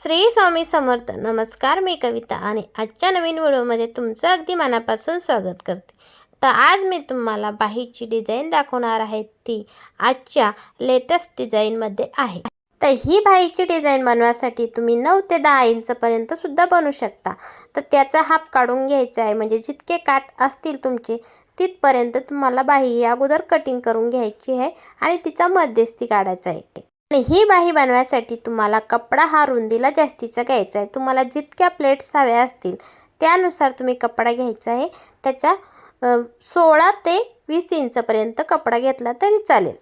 श्री स्वामी समर्थ. नमस्कार मी कविता आणि आजच्या नवीन व्हिडिओमध्ये तुमचं अगदी मनापासून स्वागत करते. तर आज मी तुम्हाला बाहीची डिझाईन दाखवणार आहे. ती आजच्या लेटेस्ट डिझाईनमध्ये आहे. तर ही बाहीची डिझाईन बनवायसाठी तुम्ही नऊ ते दहा इंचपर्यंत सुद्धा बनवू शकता. तर त्याचा हाप काढून घ्यायचा आहे. म्हणजे जितके काठ असतील तुमचे तिथपर्यंत तुम्हाला बाही ही अगोदर कटिंग करून घ्यायची आहे आणि तिचा मध्यस्थी काढायचा आहे. आणि ही बाही बनवायसाठी तुम्हाला कपडा हा रुंदीला जास्तीचा घ्यायचा आहे. तुम्हाला जितक्या प्लेट्स हव्या असतील त्यानुसार तुम्ही कपडा घ्यायचा आहे. त्याच्या सोळा ते वीस इंचपर्यंत कपडा घेतला तरी चालेल.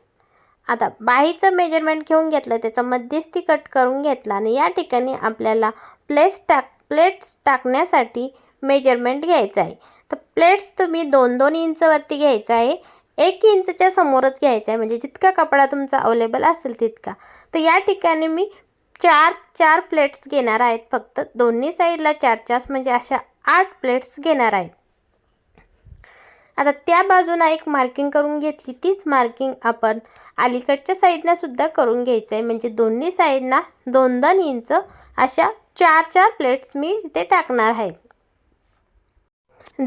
आता बाहीचं मेजरमेंट घेऊन घेतलं त्याचा मध्यस्थी कट करून घेतला आणि या ठिकाणी आपल्याला प्लेट्स टाक प्लेट्स टाकण्यासाठी मेजरमेंट घ्यायचं आहे. तर प्लेट्स तुम्ही दोन दोन इंचवरती घ्यायचं आहे. एक इंचच्या समोरच घ्यायचा आहे म्हणजे जितका कपडा तुमचा अवेलेबल असेल तितका. तर या ठिकाणी मी चार चार प्लेट्स घेणार आहेत फक्त. दोन्ही साईडला चार चार म्हणजे अशा आठ प्लेट्स घेणार आहेत. आता त्या बाजूला एक मार्किंग करून घेतली. तीच मार्किंग आपण अलीकडच्या साईडनं सुद्धा करून घ्यायचं आहे म्हणजे दोन्ही साईडना दोन दोन इंच अशा चार चार प्लेट्स मी तिथे टाकणार आहेत.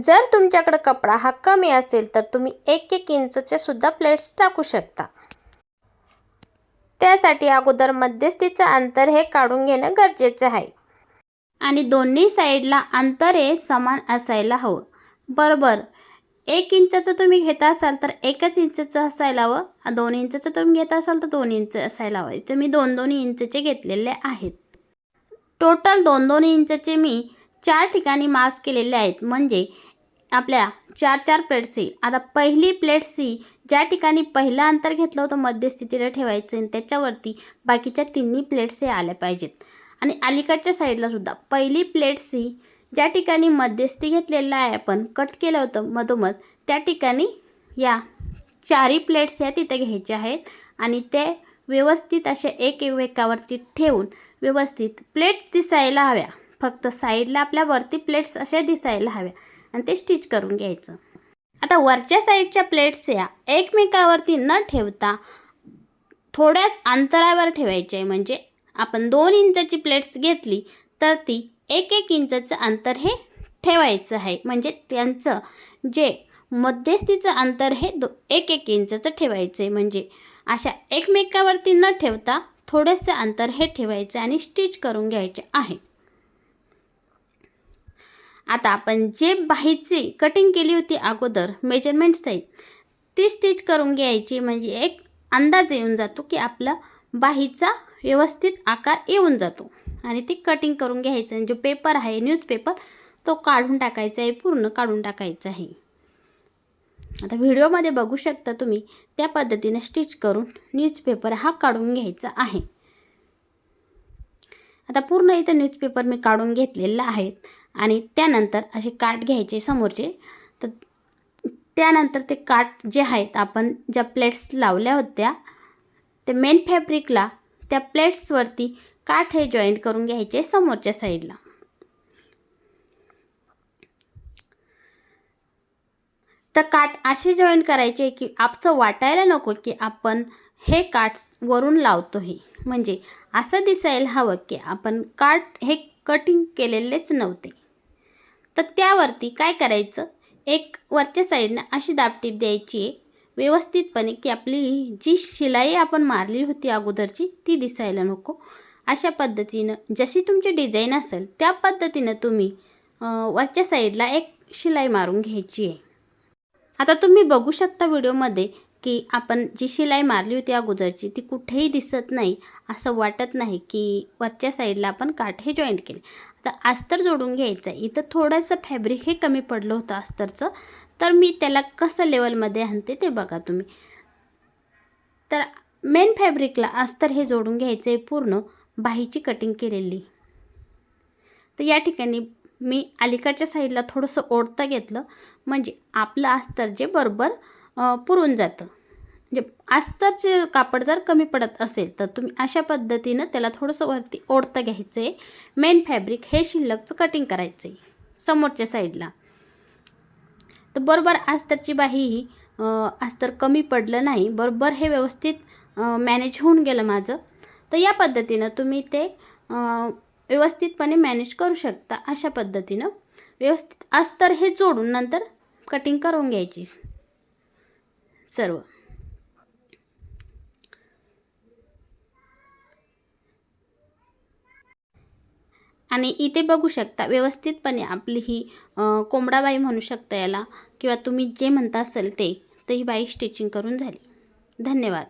जर तुमच्याकडे कपडा हा कमी असेल तर तुम्ही एक एक इंचचे सुद्धा प्लेट्स टाकू शकता. त्यासाठी अगोदर मध्यस्थीचं अंतर हे काढून घेणं गरजेचं आहे. आणि दोन्ही साईडला अंतर हे समान असायला हवं. बरोबर एक इंचाचं तुम्ही घेत असाल तर एकच इंचचं असायला हवं. दोन इंचचं तुम्ही घेत असाल तर दोन इंच असायला हवं. इथं मी दोन दोन इंचचे घेतलेले आहेत. टोटल दोन दोन इंचचे मी चार ठिकाणी मास्क केलेले आहेत. म्हणजे आपल्या चार चार प्लेट्स येईल आता पहिली प्लेट्स सी ज्या ठिकाणी पहिलं अंतर घेतलं होतं मध्यस्थितीला ठेवायचं आणि त्याच्यावरती बाकीच्या तिन्ही प्लेट्स हे आल्या पाहिजेत. आणि अलीकडच्या साईडला सुद्धा पहिली प्लेट्स सी ज्या ठिकाणी मध्यस्थी घेतलेलं आहे आपण कट केलं होतं मधोमध त्या ठिकाणी या चारही प्लेट्स या तिथे घ्यायच्या आहेत. आणि ते व्यवस्थित अशा एक ठेवून व्यवस्थित प्लेट दिसायला हव्या. फक्त साईडला आपल्या वरती प्लेट्स अशा दिसायला हव्या आणि ते स्टिच करून घ्यायचं. आता वरच्या साईडच्या प्लेट्स या एकमेकावरती न ठेवता थोड्याच अंतरावर ठेवायचे. आहे म्हणजे आपण दोन इंचाची प्लेट्स घेतली तर ती एक एक इंचाचं अंतर हे ठेवायचं आहे. म्हणजे त्यांचं जे मध्यस्थीचं अंतर हे दो एक एक इंचाचं ठेवायचं आहे म्हणजे अशा एकमेकावरती न ठेवता थोडेसे अंतर हे ठेवायचे आणि स्टिच करून घ्यायचे आहे. आता आपण जे बाहीची कटिंग केली होती अगोदर मेजरमेंट सहित ती स्टिच करून घ्यायची. म्हणजे एक अंदाज येऊन जातो की आपला बाहीचा व्यवस्थित आकार येऊन जातो. आणि ती कटिंग करून घ्यायचं. आणि जो पेपर आहे न्यूजपेपर तो काढून टाकायचा आहे पूर्ण काढून टाकायचा आहे. आता व्हिडिओमध्ये बघू शकता तुम्ही त्या पद्धतीने स्टिच करून न्यूजपेपर हा काढून घ्यायचा आहे. आता पूर्ण इथं न्यूजपेपर मी काढून घेतलेला आहेत आणि त्यानंतर असे काठ घ्यायचे समोरचे. तर त्यानंतर ते काठ जे आहेत आपण ज्या प्लेट्स लावल्या होत्या ते मेन फॅब्रिकला त्या प्लेट्सवरती काठ हे जॉईंट करून घ्यायचे समोरच्या साईडला तर काठ असे जॉईंट करायचे की आपचं वाटायला नको की आपण हे काठ वरून लावतो हे. म्हणजे असं दिसायला हवं की आपण काठ हे कटिंग केलेलेच नव्हते. तर त्यावरती काय करायचं? एक वरच्या साईडनं अशी दाबटीप द्यायची आहे. व्यवस्थितपणे की आपली जी शिलाई आपण मारली होती अगोदरची ती दिसायला नको. अशा पद्धतीनं जशी तुमची डिझाईन असेल त्या पद्धतीनं तुम्ही वरच्या साईडला एक शिलाई मारून घ्यायची आहे. आता तुम्ही बघू शकता व्हिडिओमध्ये की आपण जी शिलाई मारली होती अगोदरची ती कुठेही दिसत नाही असं वाटत नाही की वरच्या साईडला आपण काठ हे जॉईंट केले. आता अस्तर जोडून घ्यायचं आहे इथं थोडंसं फॅब्रिक हे कमी पडलं होतं अस्तरचं. तर मी त्याला कसं लेवलमध्ये आणते ते बघा तुम्ही. तर मेन फॅब्रिकला अस्तर हे जोडून घ्यायचं आहे पूर्ण. बाहीची कटिंग केलेली. तर या ठिकाणी मी अलीकडच्या साईडला थोडंसं ओढता घेतलं. म्हणजे आपलं अस्तर जे बरोबर पुरून जातं. म्हणजे अस्तरचे कापड जर कमी पडत असेल तर तुम्ही अशा पद्धतीनं त्याला थोडंसं वरती ओढतं घ्यायचं आहे मेन फॅब्रिक हे शिल्लकचं कटिंग करायचं आहे समोरच्या साईडला तर बरोबर अस्तरची बाही ही अस्तर कमी पडलं नाही बरोबर हे व्यवस्थित मॅनेज होऊन गेलं माझं. तर या पद्धतीनं तुम्ही ते व्यवस्थितपणे मॅनेज करू शकता अशा पद्धतीनं. व्यवस्थित अस्तर हे जोडून नंतर कटिंग करून घ्यायची. सर्व. आणि इथे बघू शकता व्यवस्थितपणे आपली ही कोंबडाबाई म्हणू शकता याला किंवा तुम्ही जे म्हणता असेल ते तर ही बाई स्टिचिंग करून झाली. धन्यवाद.